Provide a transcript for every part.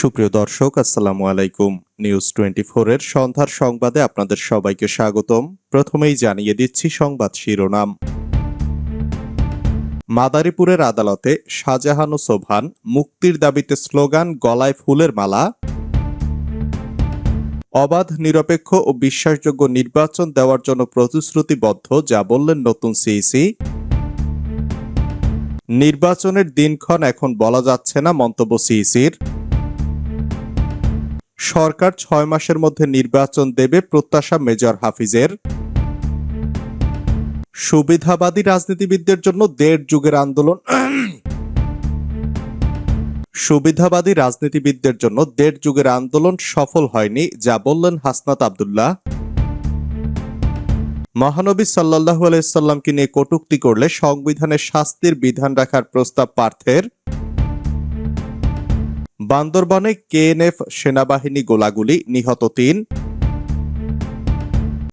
সুপ্রিয় দর্শক, আসসালামু আলাইকুম। নিউজ টোয়েন্টি এর সন্ধ্যার সংবাদে আপনাদের সবাইকে স্বাগতম। প্রথমেই জানিয়ে দিচ্ছি সংবাদ শিরোনাম। মাদারীপুরের আদালতে শাহজাহান ও সোভান মুক্তির দাবিতে স্লোগান, গলায় ফুলের মালা। অবাধ, নিরপেক্ষ ও বিশ্বাসযোগ্য নির্বাচন দেওয়ার জন্য প্রতিশ্রুতিবদ্ধ, যা বললেন নতুন সিইসি নির্বাচনের দিনক্ষণ এখন বলা যাচ্ছে না মন্তব্য সিইসির সরকার ছয় মাসের মধ্যে নির্বাচন দেবে প্রত্যাশা মেজর হাফিজের। সুবিধাবাদী রাজনীতিবিদদের জন্য দেড় যুগের আন্দোলন। সুবিধাবাদী রাজনীতিবিদদের জন্য দেড় যুগের আন্দোলন সফল হয়নি, যা বললেন হাসনাত আবদুল্লাহ। মহানবী সাল্লাহু আলাইসাল্লামকে নিয়ে কটুক্তি করলে সংবিধানে শাস্তির বিধান রাখার প্রস্তাব পার্থের। বান্দরবনে কেএনএফ সেনাবাহিনী গোলাগুলি নিহত তিন।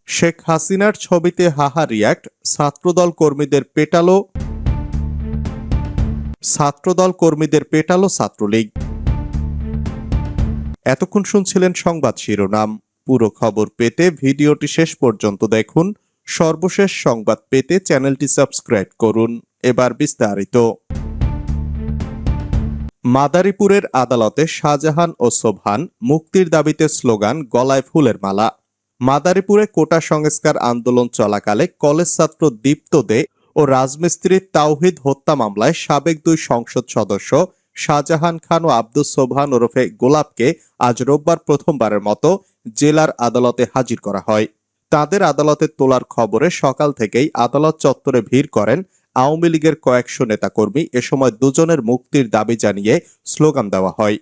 শেখ হাসিনার ছবিতে হাহা রিয়াক্ট, ছাত্রদল কর্মীদের পেটালো। ছাত্রদল কর্মীদের পেটালো ছাত্রলীগ। এতক্ষণ শুনছিলেন সংবাদ শিরোনাম। পুরো খবর পেতে ভিডিওটি শেষ পর্যন্ত দেখুন। সর্বশেষ সংবাদ পেতে চ্যানেলটি সাবস্ক্রাইব করুন। এবার বিস্তারিত। মাদারীপুরের আদালতে শাহজাহান ও সোভান মুক্তির দাবিতে স্লোগান, গলায় ফুলের মালা। মাদারীপুরে কোটা সংস্কার আন্দোলন চলাকালে কলেজ ছাত্র দীপ্ত দে ও রাজমিস্ত্রি তাওহিদ হত্যা মামলায় সাবেক দুই সংসদ সদস্য শাহজাহান খান ও আব্দুল সোভান ওরফে গোলাপকে আজ রোববার প্রথমবারের মতো জেলার আদালতে হাজির করা হয়। তাদের আদালতে তোলার খবরে সকাল থেকেই আদালত চত্বরে ভিড় করেন আওয়ামী লীগের কয়েকশো নেতাকর্মী এ সময় দুজনের মুক্তির দাবি জানিয়ে স্লোগান দেওয়া হয়।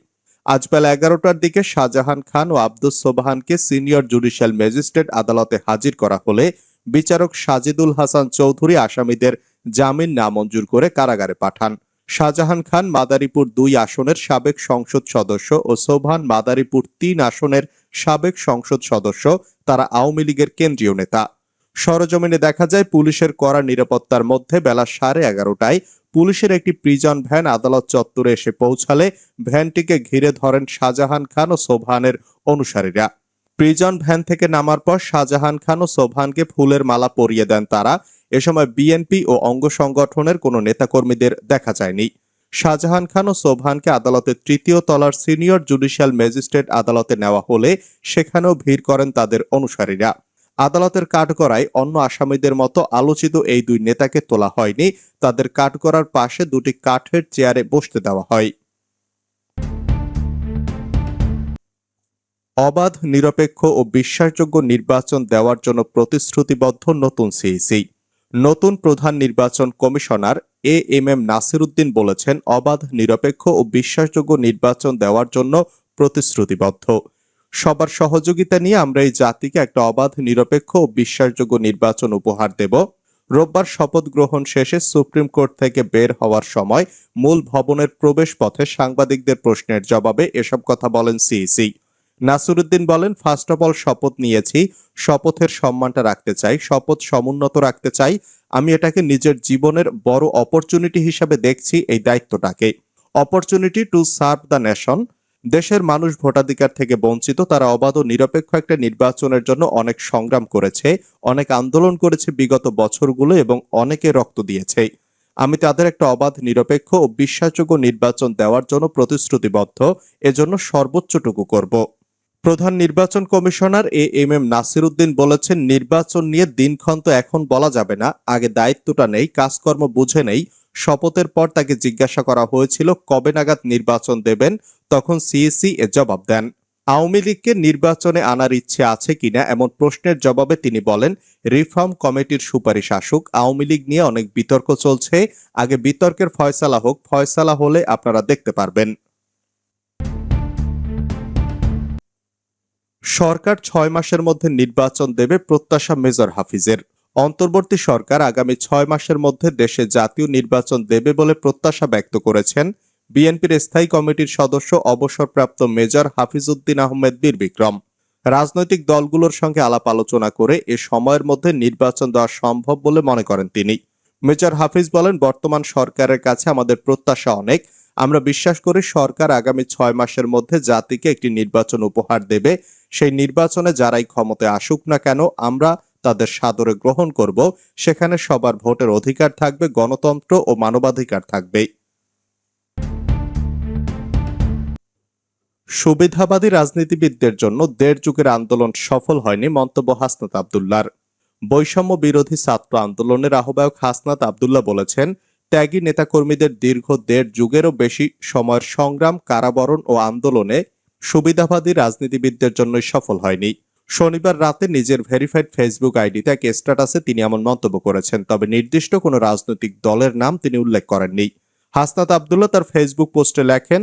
আজ বেলা এগারোটার দিকে শাহজাহান খান ও আব্দুল সোবাহানকে সিনিয়র জুডিশিয়াল ম্যাজিস্ট্রেট আদালতে হাজির করা হলে বিচারক সাজিদুল হাসান চৌধুরী আসামিদের জামিন নামঞ্জুর করে কারাগারে পাঠান। শাহজাহান খান মাদারীপুর দুই আসনের সাবেক সংসদ সদস্য ও সোভান মাদারীপুর তিন আসনের সাবেক সংসদ সদস্য, তারা আওয়ামী লীগের কেন্দ্রীয় নেতা। সরজমিনে দেখা যায় পুলিশের কড়া নিরাপত্তার মধ্যে বেলা সাড়ে এগারোটায় পুলিশের একটি প্রিজন ভ্যান আদালত চত্বরে এসে পৌঁছালে ভ্যানটিকে ঘিরে ধরেন শাহজাহান খান ও সোভানের অনুসারীরা। প্রিজন ভ্যান থেকে নামার পর শাহজাহান খান ও সোভানকে ফুলের মালা পরিয়ে দেন তারা। এ সময় বিএনপি ও অঙ্গ সংগঠনের কোনো নেতাকর্মীদের দেখা যায়নি। শাহজাহান খান ও সোভানকে আদালতের তৃতীয় তলার সিনিয়র জুডিশিয়াল ম্যাজিস্ট্রেট আদালতে নেওয়া হলে সেখানেও ভিড় করেন তাদের অনুসারীরা। আদালতের কাঠগড়ায় অন্য আসামিদের মতো আলোচিত এই দুই নেতাকে তোলা হয়নি। তাদের কাঠগড়ার পাশে দুটি কাঠের চেয়ারে বসতে দেওয়া হয়। অবাধ, নিরপেক্ষ ও বিশ্বাসযোগ্য নির্বাচন দেওয়ার জন্য প্রতিশ্রুতিবদ্ধ নতুন সিইসি। নতুন প্রধান নির্বাচন commissioner A M M Nasir Uddin বলেছেন, অবাধ, নিরপেক্ষ ও বিশ্বাসযোগ্য নির্বাচন দেওয়ার জন্য প্রতিশ্রুতিবদ্ধ। সবার সহযোগিতা নিয়ে আমরা এই জাতিকে একটা অবাধ, নিরপেক্ষ ও বিশ্বাসযোগ্য নির্বাচন উপহার দেব। রোববার শপথ গ্রহণ শেষে সুপ্রিম কোর্ট থেকে বের হওয়ার সময় মূল ভবনের প্রবেশ পথে সাংবাদিকদের প্রশ্নের জবাবে এসব কথা বলেন সিইসি। নাসিরুদ্দিন বলেন, ফার্স্ট অফ অল শপথ নিয়েছি। শপথের সম্মানটা রাখতে চাই, শপথ সমুন্নত রাখতে চাই। আমি এটাকে নিজের জীবনের বড় অপরচুনিটি হিসাবে দেখছি এই দায়িত্বটাকে। Opportunity to serve the nation দেশের মানুষ ভোটাধিকার থেকে বঞ্চিত, তারা অবাধ ও নিরপেক্ষ একটা নির্বাচনের জন্য অনেক সংগ্রাম করেছে, অনেক আন্দোলন করেছে বিগত বছরগুলো এবং অনেকে রক্ত দিয়েছে। আমি তাদের একটা অবাধ, নিরপেক্ষ ও বিশ্বাসযোগ্য নির্বাচন দেওয়ার জন্য প্রতিশ্রুতিবদ্ধ, এজন্য সর্বোচ্চটুকু করব। প্রধান নির্বাচন commissioner A M M Nasir Uddin বলেছেন, নির্বাচন নিয়ে দিনক্ষণ তো এখন বলা যাবে না, আগে দায়িত্বটা নেই, কাজকর্ম বুঝে নেই শপথের পর তাকে জিজ্ঞাসা করা হয়েছিল, কবে নাগাদ নির্বাচন দেবেন? তখন সিএসি এ জবাব দেন, আওয়ামী লীগকে নির্বাচনে আনার ইচ্ছে আছে কিনা এমন প্রশ্নের জবাবে তিনি বলেন, রিফর্ম কমিটির সুপারিশ আসুক। আওয়ামী লীগ নিয়ে অনেক বিতর্ক চলছে। আগে বিতর্কের ফয়সালা হোক। ফয়সালা হলে আপনারা দেখতে পারবেন। সরকার ছয় মাসের মধ্যে নির্বাচন দেবে প্রত্যাশা মেজর হাফিজের। অন্তর্বর্তী সরকার আগামী ছয় মাসের মধ্যে দেশে জাতীয় নির্বাচন দেবে বলে প্রত্যাশা ব্যক্ত করেছেন বিএনপির স্থায়ী কমিটির সদস্য অবসরপ্রাপ্ত মেজর হাফিজউদ্দিন আহমেদ বীর বিক্রম। রাজনৈতিক দলগুলোর সঙ্গে আলাপ আলোচনা করে এ সময়ের মধ্যে নির্বাচন দেওয়া সম্ভব বলে মনে করেন তিনি। মেজর হাফিজ বলেন, বর্তমান সরকারের কাছে আমাদের প্রত্যাশা অনেক। আমরা বিশ্বাস করি সরকার আগামী ছয় মাসের মধ্যে জাতিকে একটি নির্বাচন উপহার দেবে। সেই নির্বাচনে যারাই ক্ষমতায় আসুক না কেন, আমরা তাদের সাদরে গ্রহণ করব, সেখানে সবার ভোটের অধিকার থাকবে, গণতন্ত্র ও মানবাধিকার থাকবে। সুবিধাবাদী রাজনীতিবিদদের জন্য দেড় যুগের আন্দোলন সফল হয়নি মন্তব্য হাসনাত আবদুল্লার বৈষম্য বিরোধী ছাত্র আন্দোলনের আহ্বায়ক হাসনাত আবদুল্লাহ বলেছেন, ত্যাগী নেতাকর্মীদের দীর্ঘ দেড় যুগেরও বেশি সময়ের সংগ্রাম, কারাবরণ ও আন্দোলনে সুবিধাবাদী রাজনীতিবিদদের জন্যই সফল হয়নি। শনিবার রাতে নিজের ভেরিফাইড ফেসবুক আইডিতে এক স্ট্যাটাসে তিনি এমন মন্তব্য করেছেন, তবে নির্দিষ্ট কোনো রাজনৈতিক দলের নাম তিনি উল্লেখ করেননি। হাসনাত আবদুল্লাহ তার ফেসবুক পোস্টে লেখেন,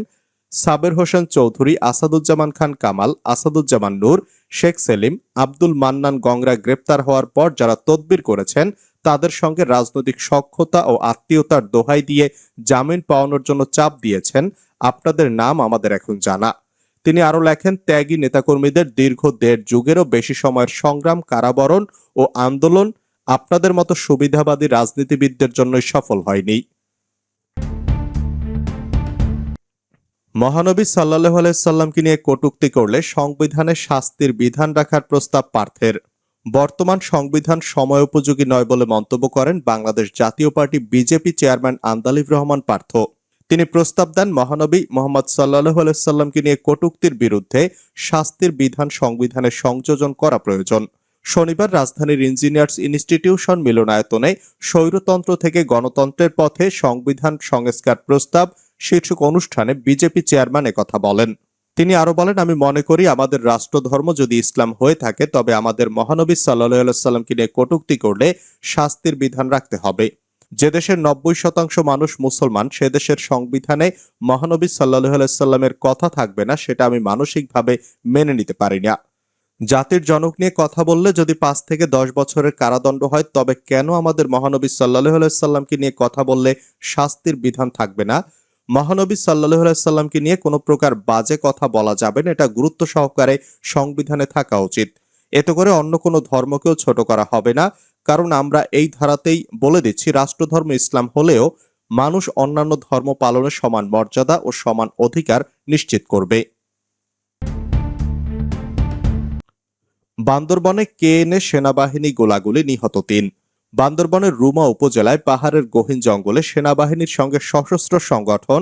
সাবের হোসেন চৌধুরী, আসাদুজ্জামান খান কামাল, আসাদুজ্জামান নূর, শেখ সেলিম, আব্দুল মান্নান গংরা গ্রেপ্তার হওয়ার পর যারা তদবির করেছেন, তাদের সঙ্গে রাজনৈতিক সক্ষতা ও আত্মীয়তার দোহাই দিয়ে জামিন পাওয়ানোর জন্য চাপ দিয়েছেন। আপনাদের নাম আমাদের এখন জানা। তিনি আরও লেখেন, ত্যাগী নেতাকর্মীদের দীর্ঘ দেড় যুগেরও বেশি সময়ের সংগ্রাম, কারাবরণ ও আন্দোলন আপনাদের মতো সুবিধাবাদী রাজনীতিবিদদের জন্যই সফল হয়নি। মহানবী সাল্লাহ আলাইসাল্লামকে নিয়ে কটূক্তি করলে সংবিধানে শাস্তির বিধান রাখার প্রস্তাব পার্থের। বর্তমান সংবিধান সময় উপযোগী নয় বলে মন্তব্য করেন Bangladesh Jatiya party BJP chairman Andalib Rahman Partha. তিনি প্রস্তাব দেন মহানবী মোহাম্মদ সাল্লাহ আলাইসাল্লামকে নিয়ে কটুক্তির বিরুদ্ধে শাস্তির বিধান সংবিধানে সংযোজন করা প্রয়োজন। শনিবার রাজধানীর ইঞ্জিনিয়ার্স ইনস্টিটিউশন মিলনায়তনে স্বৈরতন্ত্র থেকে গণতন্ত্রের পথে সংবিধান সংস্কার প্রস্তাব শীর্ষক অনুষ্ঠানে বিজেপি চেয়ারম্যান কথা বলেন। তিনি আরও বলেন, আমি মনে করি আমাদের রাষ্ট্রধর্ম যদি ইসলাম হয়ে থাকে, তবে আমাদের মহানবী সাল্লাহ সাল্লামকে নিয়ে কটূক্তি করলে শাস্তির বিধান রাখতে হবে। যে দেশের নব্বই শতাংশ মানুষ মুসলমান, সে দেশের সংবিধানে মহানবী সাল্লাহ সাল্লামের কথা থাকবে না, সেটা আমি মানসিকভাবে মেনে নিতে পারি না জাতির জনক নিয়ে কথা বললে যদি পাঁচ থেকে দশ বছরের কারাদণ্ড হয়, তবে কেন আমাদের মহানবী সাল্লাহ সাল্লামকে নিয়ে কথা বললে শাস্তির বিধান থাকবে না? মহানবী সাল্লাহ সাল্লামকে নিয়ে কোনো প্রকার বাজে কথা বলা যাবে না, এটা গুরুত্ব সহকারে সংবিধানে থাকা উচিত। এতে করে অন্য কোনো ধর্মকেও ছোট করা হবে না। কারণ আমরা এই ধারাতেই বলে দিচ্ছি, রাষ্ট্রধর্ম ইসলাম হলেও মানুষ অন্যান্য ধর্ম পালনের সমান মর্যাদা ও সমান অধিকার নিশ্চিত করবে। বান্দরবনে কেএনএ সেনাবাহিনী গোলাগুলি নিহত তিন? বান্দরবনের রুমা উপজেলায় পাহাড়ের গহীন জঙ্গলে সেনাবাহিনীর সঙ্গে সশস্ত্র সংগঠন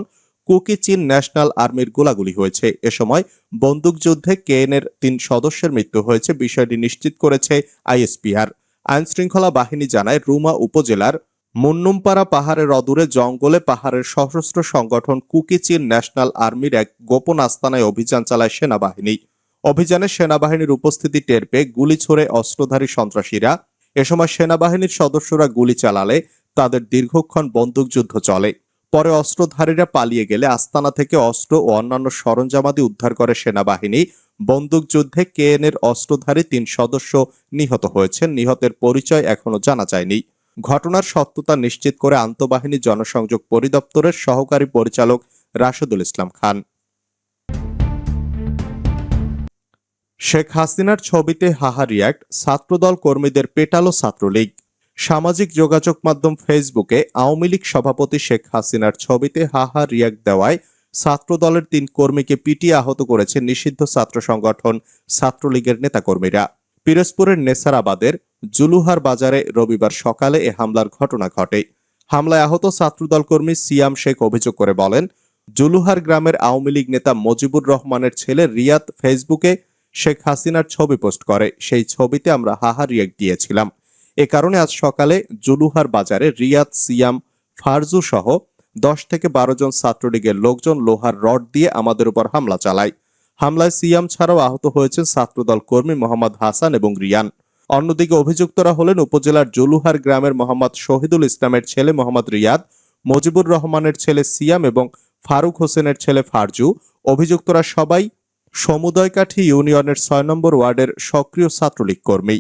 কুকি চীন ন্যাশনাল আর্মির গোলাগুলি হয়েছে। এ সময় বন্দুকযুদ্ধে কেএনএর তিন সদস্যের মৃত্যু হয়েছে, বিষয়টি নিশ্চিত করেছে আইএসপিআর। আইন শৃঙ্খলা বাহিনী জানায়, রুমা উপজেলার মুন্নুমপাড়া পাহাড়ের অদূরে জঙ্গলে পাহাড়ের সশস্ত্র সংগঠন কুকি চীন ন্যাশনাল আর্মির এক গোপন আস্তানায় অভিযান চালায় সেনাবাহিনী। অভিযানে সেনাবাহিনীর উপস্থিতি টের পেয়ে গুলি ছোড়ে অস্ত্রধারী সন্ত্রাসীরা। এ সময় সেনাবাহিনীর সদস্যরা গুলি চালালে তাদের দীর্ঘক্ষণ বন্দুকযুদ্ধ চলে। পরে অস্ত্রধারীরা পালিয়ে গেলে আস্তানা থেকে অস্ত্র ও অন্যান্য সরঞ্জামাদি উদ্ধার করে সেনাবাহিনী। বন্দুকযুদ্ধে কেএনএর অস্ত্রধারী তিন সদস্য নিহত হয়েছেন। নিহতের পরিচয় এখনও জানা যায়নি। ঘটনার সত্যতা নিশ্চিত করে আন্তঃবাহিনী জনসংযোগ পরিদপ্তরের সহকারী পরিচালক রাশেদুল ইসলাম খান। শেখ হাসিনার ছবিতে হাহা রিয়াক্ট, ছাত্রদল কর্মীদের পেটালো ছাত্রলীগ। সামাজিক যোগাযোগ মাধ্যম ফেসবুকে আওয়ামী লীগ সভাপতি শেখ হাসিনার ছবিতে হাহা রিয়াক্ট দেওয়ায় ছাত্রদলের তিন কর্মীকে পিটিয়ে আহত করেছে নিষিদ্ধ ছাত্র সংগঠন ছাত্রলীগের নেতাকর্মীরা। পিরোজপুরের নেসারাবাদের জুলুহার বাজারে রবিবার সকালে এ হামলার ঘটনা ঘটে। হামলায় আহত ছাত্রদল কর্মী সিয়াম শেখ অভিযোগ করে বলেন, জুলুহার গ্রামের আওয়ামী লীগ নেতা মজিবুর রহমানের ছেলে রিয়াদ ফেসবুকে শেখ হাসিনার ছবি পোস্ট করে। সেই ছবিতে আমরা হাহা রিয়াক্ট দিয়েছিলাম। এ কারণে আজ সকালে জুলুহার বাজারে রিয়াদ, সিয়াম ফারজু সহ দশ থেকে বারো জন ছাত্রলীগের লোকজন লোহার রড দিয়ে আমাদের উপর হামলা চালায়। হামলায় সিয়াম ছাড়াও আহত হয়েছেন ছাত্রদল কর্মী মোহাম্মদ হাসান এবং রিয়ান। অন্যদিকে অভিযুক্তরা হলেন উপজেলার জলুহার গ্রামের মোহাম্মদ শহীদুল ইসলামের ছেলে মোহাম্মদ রিয়াদ, মজিবুর রহমানের ছেলে সিয়াম এবং ফারুক হোসেনের ছেলে ফারজু। অভিযুক্তরা সবাই সমুদয়কাঠি ইউনিয়নের ছয় নম্বর ওয়ার্ডের সক্রিয় ছাত্রলীগ কর্মী।